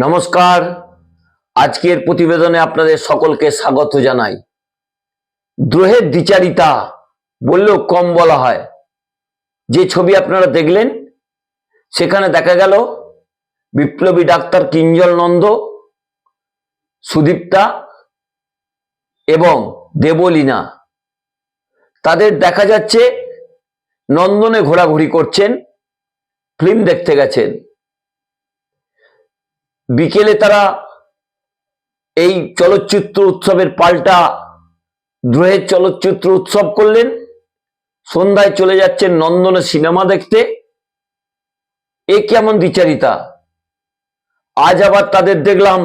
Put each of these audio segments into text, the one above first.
নমস্কার। আজকের প্রতিবেদনে আপনাদের সকলকে স্বাগত জানাই। দ্রোহের দ্বিচারিতা বললেও কম বলা হয়। যে ছবি আপনারা দেখলেন, সেখানে দেখা গেল বিপ্লবী ডাক্তার কিঞ্জল নন্দ, সুদীপ্তা এবং দেবলীনা। তাদের দেখা যাচ্ছে নন্দনে ঘোরাঘুরি করছেন, ফিল্ম দেখতে গেছেন। বিকেলে তারা এই চলচ্চিত্র উৎসবের পাল্টা দ্রোহের চলচ্চিত্র উৎসব করলেন। সন্ধ্যায় চলে যাচ্ছেন নন্দনে সিনেমা দেখতে। এ কেমন দ্বিচারিতা? আজ আবার তাদের দেখলাম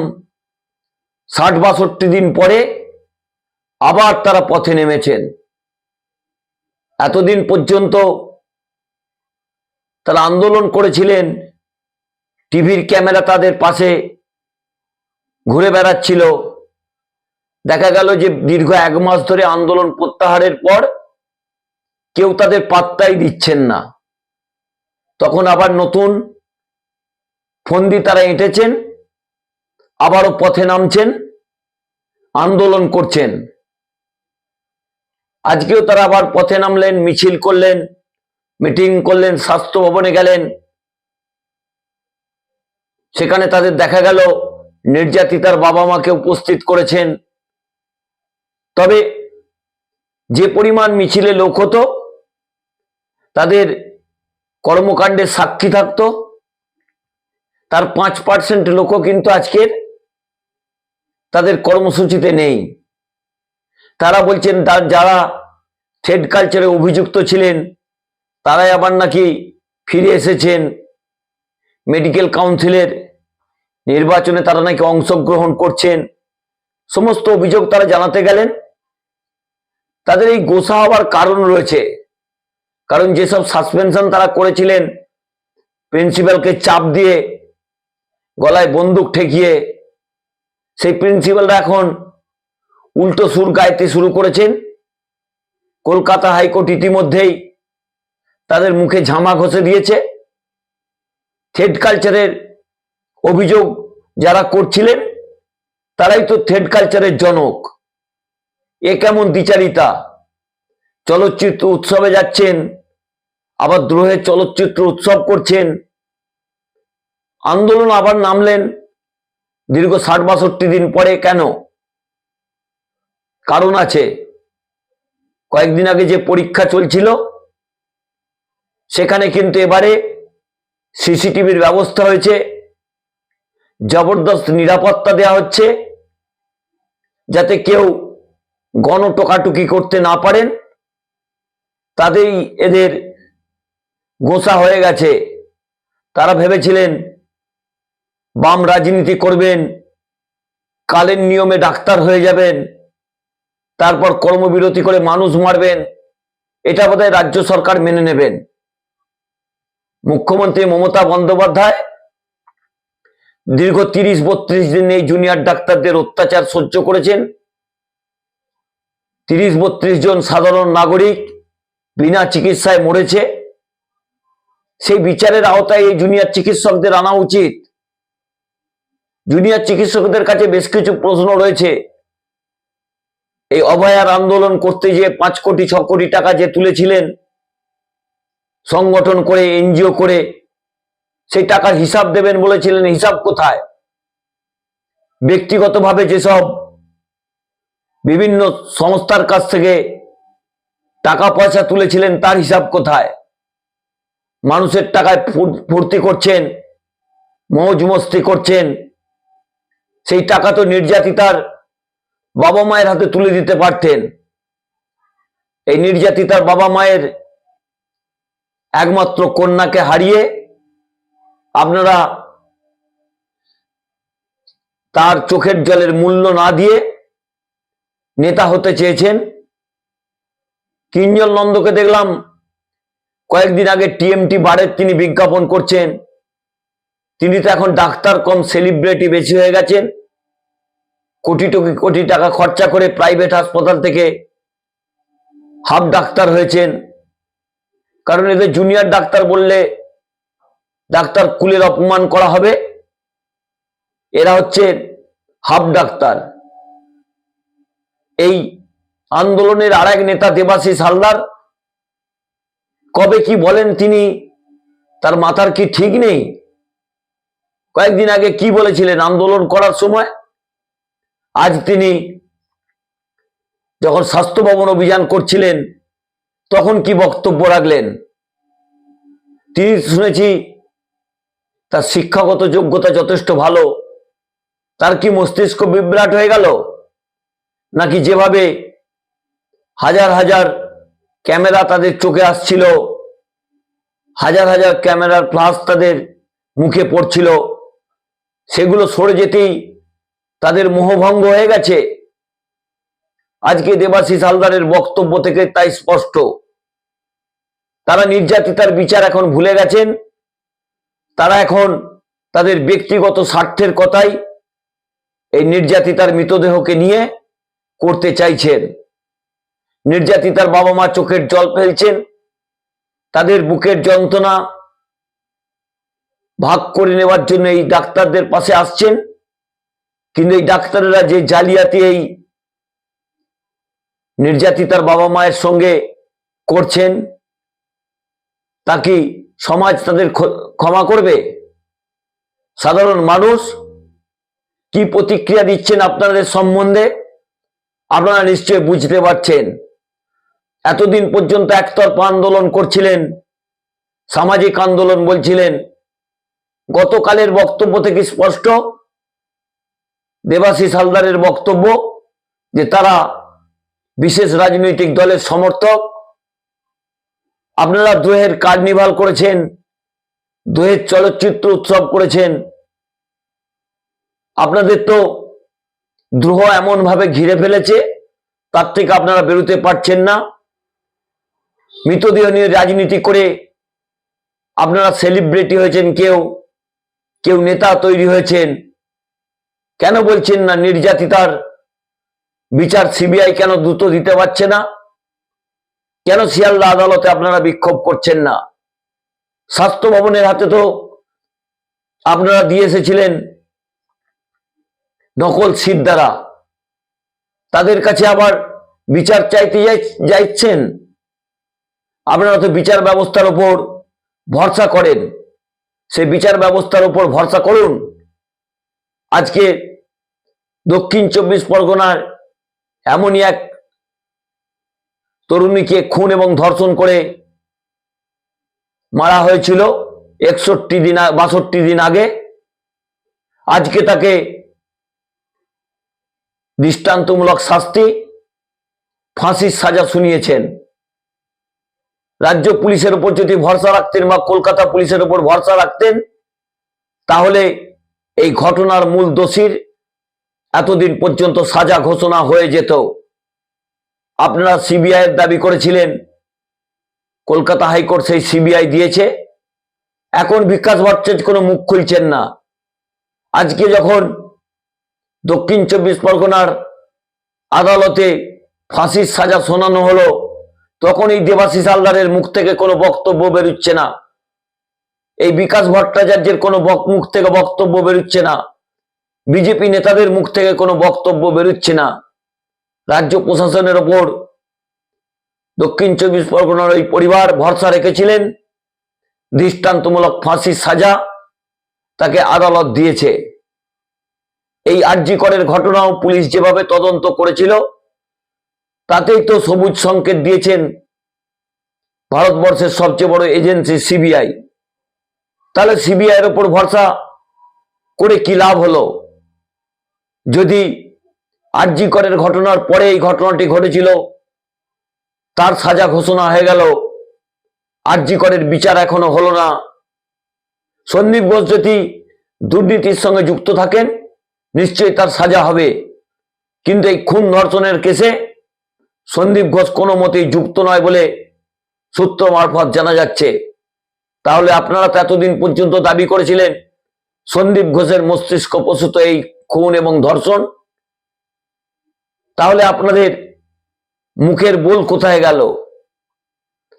ষাট বাষট্টি দিন পরে আবার তারা পথে নেমেছেন। এতদিন পর্যন্ত তারা আন্দোলন করেছিলেন টিভির ক্যামেরা তাদের পাশে ঘুরে বেড়াচ্ছিল। দেখা গেল যে দীর্ঘ এক মাস ধরে আন্দোলন প্রত্যাহারের পর কেউ তাদের পাত্তাই দিচ্ছেন না। তখন আবার নতুন ফন্দি তারা এঁটেছেন, আবারও পথে নামছেন, আন্দোলন করছেন। আজকেও তারা আবার পথে নামলেন, মিছিল করলেন, মিটিং করলেন, স্বাস্থ্য ভবনে গেলেন। সেখানে তাদের দেখা গেল, নির্যাতিতার বাবা মাকে উপস্থিত করেছেন। তবে যে পরিমাণ মিছিলে লোক হতো, তাদের কর্মকাণ্ডের সাক্ষী থাকতো। তার পাঁচ পার্সেন্ট লোকও কিন্তু আজকের তাদের কর্মসূচিতে নেই। তারা বলছেন, তার যারা থ্রেড কালচারে অভিযুক্ত ছিলেন, তারাই আবার নাকি ফিরে এসেছেন। মেডিকেল কাউন্সিলের নির্বাচনে তারা নাকি অংশগ্রহণ করছেন। সমস্ত অভিযোগ তারা জানাতে গেলেন। তাদের এই গোসা হওয়ার কারণ রয়েছে। কারণ যেসব সাসপেনশন তারা করেছিলেন, প্রিন্সিপালকে চাপ দিয়ে, গলায় বন্দুক ঠেকিয়ে, সেই প্রিন্সিপালরা এখন উল্টো সুর গাইতে শুরু করেছেন। কলকাতা হাইকোর্ট ইতিমধ্যেই তাদের মুখে ঝামা ঘষে দিয়েছে। থ্রেড কালচারের অভিযোগ যারা করছিলেন, তারাই তো থ্রেড কালচারের জনক। এ কেমন দ্বিচারিতা? চলচ্চিত্র উৎসবে যাচ্ছেন, আবার দ্রোহের চলচ্চিত্র উৎসব করছেন। আন্দোলন আবার নামলেন, দীর্ঘ ষাট বাষট্টি দিন পরে কেন? কারণ আছে। কয়েকদিন আগে যে পরীক্ষা চলছিল, সেখানে কিন্তু এবারে সিসিটিভির ব্যবস্থা হয়েছে। জবরদস্ত নিরাপত্তা দেওয়া হচ্ছে যাতে কেউ গণ টোকাটুকি করতে না পারেন। তাতেই এদের গোসা হয়ে গেছে। তারা ভেবেছিলেন, বাম রাজনীতি করবেন, কালের নিয়মে ডাক্তার হয়ে যাবেন, তারপর কর্মবিরতি করে মানুষ মারবেন, এটা বোধহয় রাজ্য সরকার মেনে নেবেন। মুখ্যমন্ত্রী মমতা বন্দ্যোপাধ্যায় দীর্ঘ তিরিশ বত্রিশ দিন এই জুনিয়র ডাক্তারদের অত্যাচার সহ্য করেছেন। তিরিশ বত্রিশ জন সাধারণ নাগরিক বিনা চিকিৎসায় মরেছে। সেই বিচারের আওতায় এই জুনিয়র চিকিৎসকদের আনা উচিত। জুনিয়র চিকিৎসকদের কাছে বেশ কিছু প্রশ্ন রয়েছে। এই অভয়ার আন্দোলন করতে যে পাঁচ কোটি, ছ কোটি টাকা যে তুলেছিলেন, সংগঠন করে, এনজিও করে সেই টাকার হিসাব দেবেন বলেছিলেন, হিসাব কোথায়? ব্যক্তিগতভাবে যেসব বিভিন্ন সংস্থার কাছ থেকে টাকা পয়সা তুলেছিলেন, তার হিসাব কোথায়? মানুষের টাকায় ফুর- ফুর্তি করছেন, মৌজ মস্তি করছেন, সেই টাকা তো নির্যাতিতার বাবা মায়ের হাতে তুলে দিতে পারতেন। এই নির্যাতিতার বাবা মায়ের একমাত্র কন্যাকে হারিয়ে আপনারা তার চোখের জলের মূল্য না দিয়ে নেতা হতে চেয়েছেন। কিঞ্জল নন্দকে দেখলাম কয়েকদিন আগে টিএমটি বারের তিনি বিজ্ঞাপন করছেন। তিনি তো এখন ডাক্তার কম সেলিব্রিটি বেশি হয়ে গেছেন। কোটি টকি কোটি টাকা খরচা করে প্রাইভেট হাসপাতাল থেকে হাফ ডাক্তার হয়েছেন। কারণ এদের জুনিয়র ডাক্তার বললে ডাক্তার কুলের অপমান করা হবে। এরা হচ্ছে হাফ ডাক্তার। এই আন্দোলনের আর এক নেতা দেবাশিস হালদার, কবে কি বলেন তিনি, তার মাথার কি ঠিক নেই? কয়েকদিন আগে কি বলেছিলেন আন্দোলন করার সময়? আজ তিনি যখন স্বাস্থ্য ভবন অভিযান করছিলেন, তখন কি বক্তব্য রাখলেন? তিনি শুনেছি তার শিক্ষাগত যোগ্যতা যথেষ্ট ভালো, তার কি মস্তিষ্ক বিভ্রাট হয়ে গেল? নাকি যেভাবে হাজার হাজার ক্যামেরা তাদের চোখে আসছিল, হাজার হাজার ক্যামেরার ফ্লাশ তাদের মুখে পড়ছিল, সেগুলো সরে যেতেই তাদের মোহভঙ্গ হয়ে গেছে। আজকে দেবাশিস হালদারের বক্তব্য থেকে তাই স্পষ্ট। তারা নির্যাতিতার বিচার এখন ভুলে গেছেন তারা এখন তাদের ব্যক্তিগত স্বার্থের কথাই এই নির্যাতিতার মৃতদেহকে নিয়ে করতে চাইছেন। নির্যাতিতার বাবা মা চোখের জল ফেলছেন, তাদের বুকের যন্ত্রণা ভাগ করে নেওয়ার জন্য এই ডাক্তারদের পাশে আসছেন। কিন্তু এই ডাক্তারেরা যে জালিয়াতি এই নির্যাতিতার বাবা মায়ের সঙ্গে করছেন, তা কি সমাজ তাদের ক্ষ- ক্ষমা করবে? সাধারণ মানুষ কি প্রতিক্রিয়া দিচ্ছেন আপনাদের সম্বন্ধে? আপনারা নিশ্চয়ই বুঝতে পারছেন। এতদিন পর্যন্ত একতরফা আন্দোলন করছিলেন, সামাজিক আন্দোলন বলছিলেন। গতকালের বক্তব্য থেকে স্পষ্ট, দেবাশিস হালদারের বক্তব্য যে তারা বিশেষ রাজনৈতিক দলের সমর্থক আপনারা দোহের কার্নিভাল করেছেন, দোহের চলচ্চিত্র উৎসব করেছেন। আপনাদের তো দ্রোহ এমন ভাবে ঘিরে ফেলেছে, তার থেকে আপনারা বেরোতে পারছেন না। মৃতদেহ নিয়ে রাজনীতি করে আপনারা সেলিব্রিটি হয়েছেন কেউ কেউ নেতা তৈরি হয়েছেন। কেন বলছেন না নির্যাতিতার বিচার সিবিআই কেন দ্রুত দিতে পারছে না? কেন শিয়ালদা আদালতে আপনারা বিক্ষোভ করছেন না? স্বাস্থ্য ভবনের হাতে তো আপনারা দিয়ে এসেছিলেন নকল সিট দ্বারা। তাদের কাছে আবার বিচার চাইতে যাই- যাচ্ছেন আপনারা তো বিচার ব্যবস্থার উপর ভরসা করেন। সেই বিচার ব্যবস্থার উপর ভরসা করুন। আজকে দক্ষিণ চব্বিশ পরগনার এমনই এক তরুণীকে খুন এবং ধর্ষণ করে মারা হয়েছিল একষট্টি দিন বাষট্টি দিন আগে। আজকে তাকে দৃষ্টান্তমূলক শাস্তি, ফাঁসির সাজা শুনিয়েছেন। রাজ্য পুলিশের উপর যদি ভরসা রাখতেন বা কলকাতা পুলিশের উপর ভরসা রাখতেন, তাহলে এই ঘটনার মূল দোষীর এতদিন পর্যন্ত সাজা ঘোষণা হয়ে যেত। আপনারা সিবিআই এর দাবি করেছিলেন। কলকাতা হাইকোর্ট সেই সিবিআই দিয়েছে। এখন বিকাশ ভট্টাচার্য কোনো মুখ খুলছেন না। আজকে যখন দক্ষিণ চব্বিশ পরগনার আদালতে ফাঁসির সাজা শোনানো হলো, তখন এই দেবাশিস হালদারের মুখ থেকে কোনো বক্তব্য বেরোচ্ছে না। এই বিকাশ ভট্টাচার্যের কোনো মুখ থেকে বক্তব্য বেরোচ্ছে না। বিজেপি নেতাদের মুখ থেকে কোনো বক্তব্য বেরোচ্ছে না। রাজ্য প্রশাসনের ওপর দক্ষিণ চব্বিশ পরগনার ওই পরিবার ভরসা রেখেছিলেন। দৃষ্টান্তমূলক ফাঁসির সাজা তাকে আদালত দিয়েছে। এই আরজি করের ঘটনাও পুলিশ যেভাবে তদন্ত করেছিল, তাতেই তো সবুজ সংকেত দিয়েছেন ভারতবর্ষের সবচেয়ে বড় এজেন্সি সিবিআই। তাহলে সিবিআইয়ের ওপর ভরসা করে কি লাভ হলো? যদি আরজি করের ঘটনার পরে এই ঘটনাটি ঘটেছিল। তার সাজা ঘোষণা হয়ে গেল। আরজি করের বিচার এখনও হলো না। সন্দীপ ঘোষ যদি দুর্নীতির সঙ্গে যুক্ত থাকেন, নিশ্চয়ই তার সাজা হবে। কিন্তু এই খুন ধর্ষণের কেসে সন্দীপ ঘোষ কোনো মতেই যুক্ত নয় বলে সূত্র মারফত জানা যাচ্ছে। তাহলে আপনারা তো এতদিন পর্যন্ত দাবি করেছিলেন, সন্দীপ ঘোষের মস্তিষ্ক প্রসূত এই খুন এবং ধর্ষণ তাহলে আপনাদের মুখের বোল কোথায় গেল?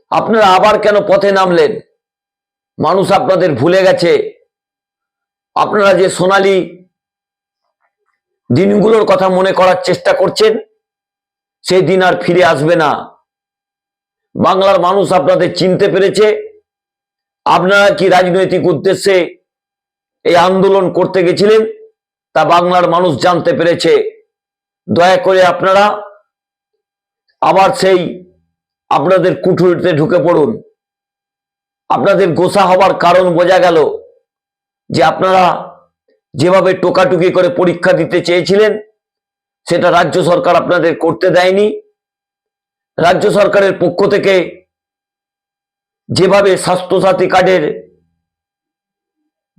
আপনারা আবার কেন পথে নামলেন? মানুষ আপনাদের ভুলে গেছে। আপনারা যে সোনালি দিনগুলোর কথা মনে করার চেষ্টা করছেন, সেই দিন আর ফিরে আসবে না। বাংলার মানুষ আপনাদের চিনতে পেরেছে। আপনারা কি রাজনৈতিক উদ্দেশ্যে এই আন্দোলন করতে গেছিলেন, তা বাংলার মানুষ জানতে পেরেছে। দয়া করে আপনারা আবার সেই আপনাদের কুঠুরিতে ঢুকে পড়ুন। আপনাদের গোসা হবার কারণ বোঝা গেল যে আপনারা যেভাবে টোকাটুকি করে পরীক্ষা দিতে চেয়েছিলেন, সেটা রাজ্য সরকার আপনাদের করতে দেয়নি। রাজ্য সরকারের পক্ষ থেকে যেভাবে স্বাস্থ্যসাথী কার্ডের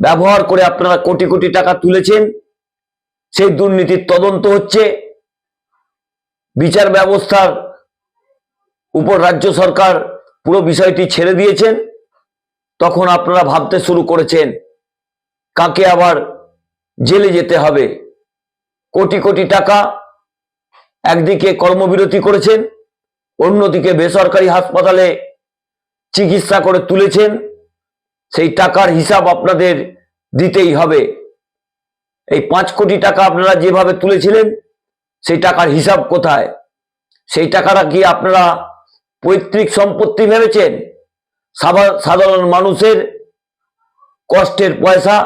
ব্যবহার করে আপনারা কোটি কোটি টাকা তুলেছেন, সেই দুর্নীতির তদন্ত হচ্ছে। বিচার ব্যবস্থার উপর রাজ্য সরকার পুরো বিষয়টি ছেড়ে দিয়েছেন, তখন আপনারা ভাবতে শুরু করেছেন, কাকে আবার জেলে যেতে হবে? কোটি কোটি টাকা একদিকে কর্মবিরতি করেছেন, অন্যদিকে বেসরকারি হাসপাতালে চিকিৎসা করে তুলেছেন, সেই টাকার হিসাব আপনাদের দিতেই হবে। এই পাঁচ কোটি টাকা আপনারা যেভাবে তুলেছিলেন সেই টাকার হিসাব কোথায়? সেই টাকাটা কি আপনারা পৈতৃক সম্পত্তি ভেবেছেন? সাধারণ মানুষের কষ্টের পয়সা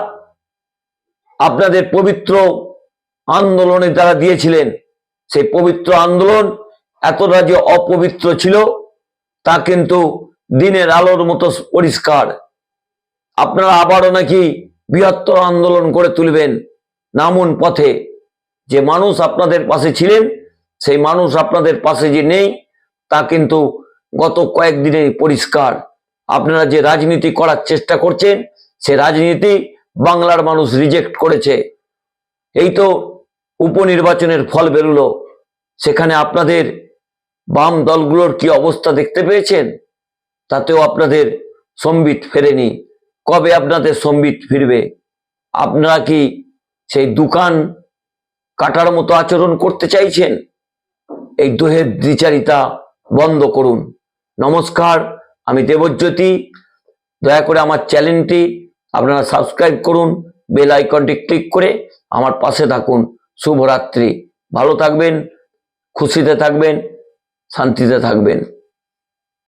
আপনাদের পবিত্র আন্দোলনের দ্বারা দিয়েছিলেন। সেই পবিত্র আন্দোলন এতটা যে অপবিত্র ছিল, তা কিন্তু দিনের আলোর মতো পরিষ্কার। আপনারা আবারও নাকি বৃহত্তর আন্দোলন করে তুলবেন নামুন পথে। যে মানুষ আপনাদের পাশে ছিলেন, সেই মানুষ আপনাদের পাশে যে নেই, তা কিন্তু গত কয়েকদিনে পরিষ্কার। আপনারা যে রাজনীতি করার চেষ্টা করছেন, সে রাজনীতি বাংলার মানুষ রিজেক্ট করেছে। এই তো উপনির্বাচনের ফল বেরোলো। সেখানে আপনাদের বাম দলগুলোর কি অবস্থা দেখতে পেয়েছেন? তাতেও আপনাদের সম্বিত ফেরেনি। কবে আপনাদের সম্বিত ফিরবে? আপনারা কি সেই দোকান কাটার মতো আচরণ করতে চাইছেন, এই দোহের দ্বিচারিতা বন্ধ করুন। নমস্কার, আমি দেবজ্যোতি। দয়া করে আমার চ্যানেলটি আপনারা সাবস্ক্রাইব করুন, বেল আইকনটি ক্লিক করে আমার পাশে থাকুন। শুভরাত্রি। ভালো থাকবেন, খুশিতে থাকবেন, শান্তিতে থাকবেন।